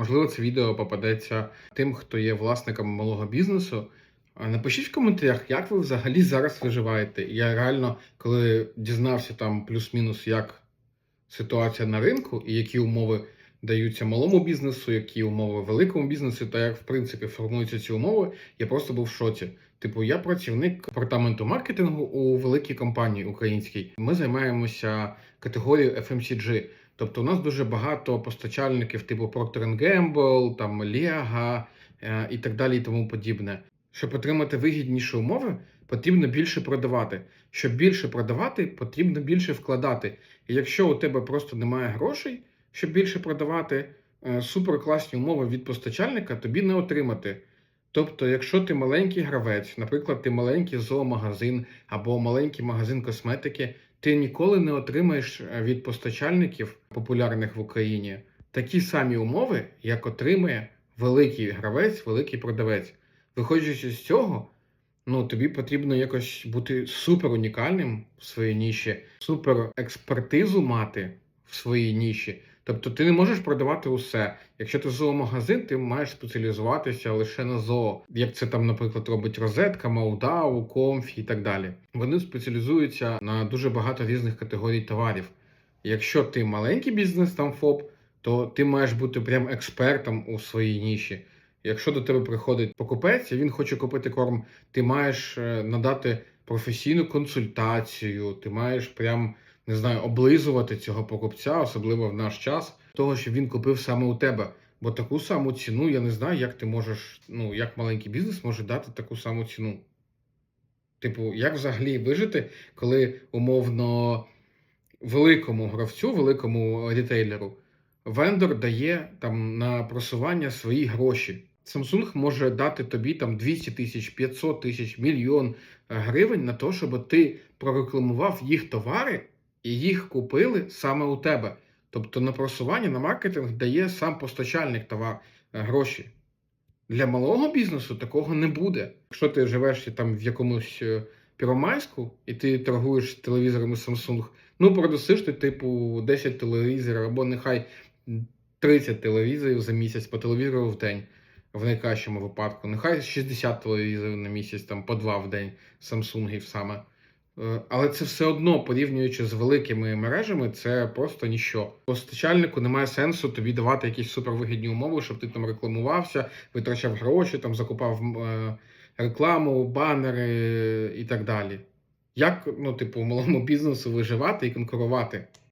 Можливо, це відео попадеться тим, хто є власником малого бізнесу. Напишіть в коментарях, як ви взагалі зараз виживаєте. Я реально, коли дізнався там плюс-мінус, як ситуація на ринку і які умови даються малому бізнесу, які умови великому бізнесу, та як в принципі формуються ці умови, я просто був в шоці. Типу, я працівник департаменту маркетингу у великій компанії українській. Ми займаємося категорією FMCG. Тобто, у нас дуже багато постачальників, типу Procter Gamble, там Лега е, і так далі, і тому подібне. Щоб отримати вигідніші умови, потрібно більше продавати. Щоб більше продавати, потрібно більше вкладати. І якщо у тебе просто немає грошей, щоб більше продавати, е, суперкласні умови від постачальника тобі не отримати. Тобто, якщо ти маленький гравець, наприклад, ти маленький зоомагазин або маленький магазин косметики, ти ніколи не отримаєш е, від постачальників популярних в Україні такі самі умови, як отримує великий гравець, великий продавець. Виходячи з цього, ну тобі потрібно якось бути супер унікальним в своїй ніші, супер експертизу мати в своїй ніші. Тобто ти не можеш продавати усе. Якщо ти зоомагазин, ти маєш спеціалізуватися лише на зоо, як це там, наприклад, робить розетка, Маудау, Комфі і так далі. Вони спеціалізуються на дуже багато різних категорій товарів. Якщо ти маленький бізнес, там ФОП, то ти маєш бути прям експертом у своїй ніші. Якщо до тебе приходить покупець і він хоче купити корм, ти маєш е, надати професійну консультацію, ти маєш прям не знаю, облизувати цього покупця, особливо в наш час, того, що він купив саме у тебе. Бо таку саму ціну я не знаю, як ти можеш, ну як маленький бізнес може дати таку саму ціну. Типу, як взагалі вижити, коли умовно великому гравцю, великому рітейлеру, вендор дає там на просування свої гроші. Samsung може дати тобі там 200 тисяч, 500 тисяч, мільйон гривень на те, щоб ти прорекламував їх товари і їх купили саме у тебе. Тобто на просування, на маркетинг дає сам постачальник товар е, гроші. Для малого бізнесу такого не буде. Якщо ти живеш там в якомусь е, Первомайську і ти торгуєш телевізорами Samsung, ну продасиш ти, типу, 10 телевізорів або нехай 30 телевізорів за місяць по телевізору в день, в найкращому випадку. Нехай 60 телевізорів на місяць, там по 2 в день Samsungів саме. Е, Але це все одно, порівнюючи з великими мережами, це просто ніщо. Постачальнику немає сенсу тобі давати якісь супервигідні умови, щоб ти там рекламувався, витрачав гроші, там закупав е, рекламу, банери і так далі. Як, ну, типу, малому бізнесу виживати і конкурувати?